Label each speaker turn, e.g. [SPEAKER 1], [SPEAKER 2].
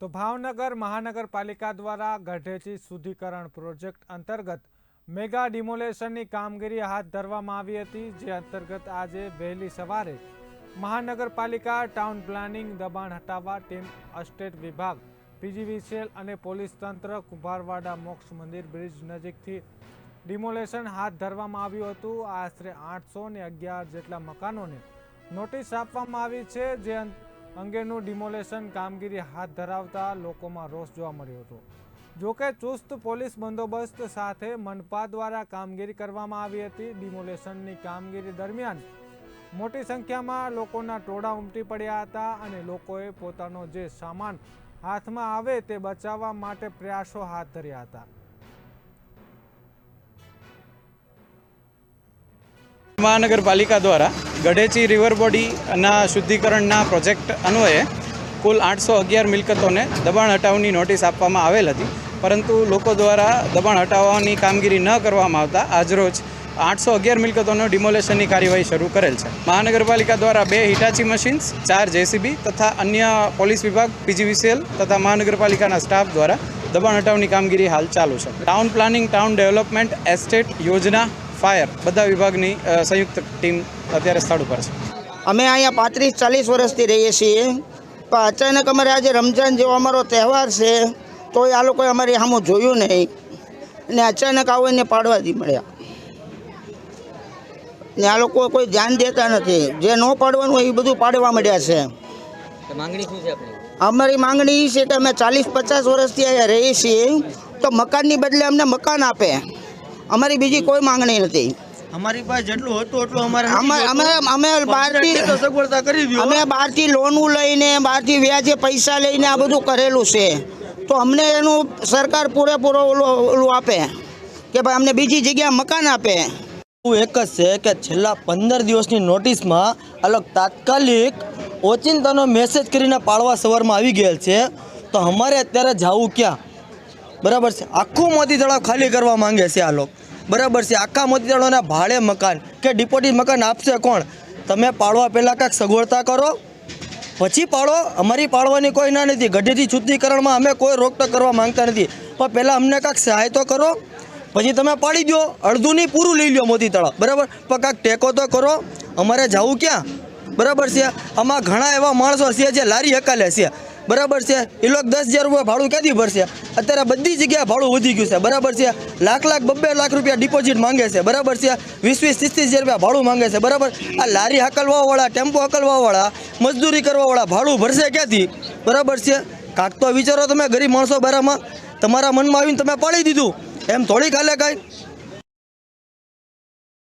[SPEAKER 1] તો ભાવનગર મહાનગરપાલિકા દ્વારા ગઢેચી શુદ્ધિકરણ પ્રોજેક્ટ અંતર્ગત મેગા ડિમોલેશનની કામગીરી હાથ ધરવામાં આવી હતી, જે અંતર્ગત આજે વહેલી સવારે મહાનગરપાલિકા ટાઉન પ્લાનિંગ દબાણ હટાવવા, ટીમ અસ્ટેટ વિભાગ, પીજીવીસીએલ અને પોલીસ તંત્ર, કુંભારવાડા મોક્ષ મંદિર બ્રિજ નજીકથી ડિમોલેશન હાથ ધરવામાં આવ્યું હતું. આશરે આઠસો ને અગિયાર જેટલા મકાનોને નોટિસ આપવામાં આવી છે, જે અંગેનું ડિમોલેશન કામગીરી હાથ ધરાવતા લોકોમાં રોષ જોવા મળ્યો હતો. જોકે ચુસ્ત પોલીસ બંદોબસ્ત સાથે મનપા દ્વારા કામગીરી કરવામાં આવી હતી. ડિમોલેશનની કામગીરી દરમિયાન મોટી સંખ્યામાં લોકોના ટોળા ઉમટી પડ્યા હતા અને લોકોએ પોતાનો જે સામાન હાથમાં આવે તે બચાવવા માટે પ્રયાસો હાથ ધર્યા હતા.
[SPEAKER 2] મહાનગરપાલિકા દ્વારા ગઢેચી રિવર બોડીના શુદ્ધિકરણના પ્રોજેક્ટ અન્વયે કુલ આઠસો અગિયાર મિલકતોને દબાણ હટાવની નોટિસ આપવામાં આવેલ હતી. પરંતુ લોકો દ્વારા દબાણ હટાવવાની કામગીરી ન કરવામાં આવતા આજરોજ આઠસો અગિયાર મિલકતોનો ડિમોલેશનની કાર્યવાહી શરૂ કરેલ છે. મહાનગરપાલિકા દ્વારા બે હિટાચી મશીન્સ, ચાર જેસીબી તથા અન્ય પોલીસ વિભાગ, પીજીવીસીએલ તથા મહાનગરપાલિકાના સ્ટાફ દ્વારા દબાણ હટાવની કામગીરી હાલ ચાલુ છે. Town planning, town development, estate, યોજના ફાયર બધા વિભાગની સંયુક્ત ટીમ અત્યારે સ્થળ ઉપર છે.
[SPEAKER 3] અમે અહીંયા પાંત્રીસ ચાલીસ વર્ષથી રહીએ છીએ. પણ અચાનક અમારે આજે રમજાન જેવો અમારો તહેવાર છે તો આ લોકોએ અમારે સામું જોયું નહીં. ને અચાનક આવો એને પાડવા દી મળ્યા. ને આ લોકો કોઈ ધ્યાન દેતા નથી. જે ન પાડવાનું હોય એ બધું પાડવા મળ્યા છે.
[SPEAKER 4] તો માંગણી શું છે આપણી?
[SPEAKER 3] અમારી માંગણી એ છે કે અમે ચાલીસ પચાસ વર્ષથી અહીંયા રહીએ છીએ. તો મકાનની બદલે અમને મકાન આપે. અમારી બીજી કોઈ માંગણી નથી.
[SPEAKER 5] અમારી પાસે જેટલું હતું એટલું અમારે
[SPEAKER 3] અમે અમે અમે બહારથી
[SPEAKER 5] સગવડતા કરી
[SPEAKER 3] અમે બહારથી લોનું લઈને બહારથી વ્યાજે પૈસા લઈને આ બધું કરેલું છે. તો અમને એનું સરકાર પૂરેપૂરો ઓલું ઓલું આપે કે ભાઈ અમને બીજી જગ્યાએ મકાન આપે.
[SPEAKER 5] એક જ છે કે છેલ્લા પંદર દિવસની નોટિસમાં અલગ તાત્કાલિક ઓચિંતાનો મેસેજ કરીને પાળવા સવારમાં આવી ગયેલ છે. તો અમારે અત્યારે જવું ક્યાં? બરાબર છે. આખું મોતી તળાવ ખાલી કરવા માંગે છે આ લોકો. બરાબર છે. આખા મોતી તળાવના ભાડે મકાન. કે ડિપોઝિટ મકાન આપશે કોણ? તમે પાડવા પહેલાં કાંઈક સગવડતા કરો. પછી પાડો. અમારી પાડવાની કોઈ ના નથી. ગઢેથી શુદ્ધિકરણમાં અમે કોઈ રોકટોક કરવા માંગતા નથી. પણ પહેલાં અમને કાંઈક સહાય તો કરો. પછી તમે પાડી દો. અડધું નહીં પૂરું લઈ લો મોતી તળાવ. બરાબર? પણ કાંઈક ટેકો તો કરો. અમારે જવું ક્યાં? બરાબર છે. આમાં ઘણા એવા માણસો છે જે લારી હકાલે છે. બરાબર છે? એ લોકો દસ હજાર રૂપિયા ભાડું ક્યાંથી ભરશે? અત્યારે બધી જગ્યાએ ભાડું વધી ગયું છે. બરાબર છે? લાખ લાખ બબ્બે લાખ રૂપિયા ડિપોઝિટ માંગે છે. બરાબર છે? વીસ વીસ ત્રીસ ત્રીસ હજાર રૂપિયા ભાડું માંગે છે. બરાબર? આ લારી હકલવાવાળા, ટેમ્પો હકલવાવાળા, મજદૂરી કરવાવાળા ભાડું ભરશે ક્યાંથી? બરાબર છે? કાંક તો વિચારો તમે, ગરીબ માણસો બારામાં. તમારા મનમાં આવીને તમે પાડી દીધું. એમ થોડી કાલે કાંઈ?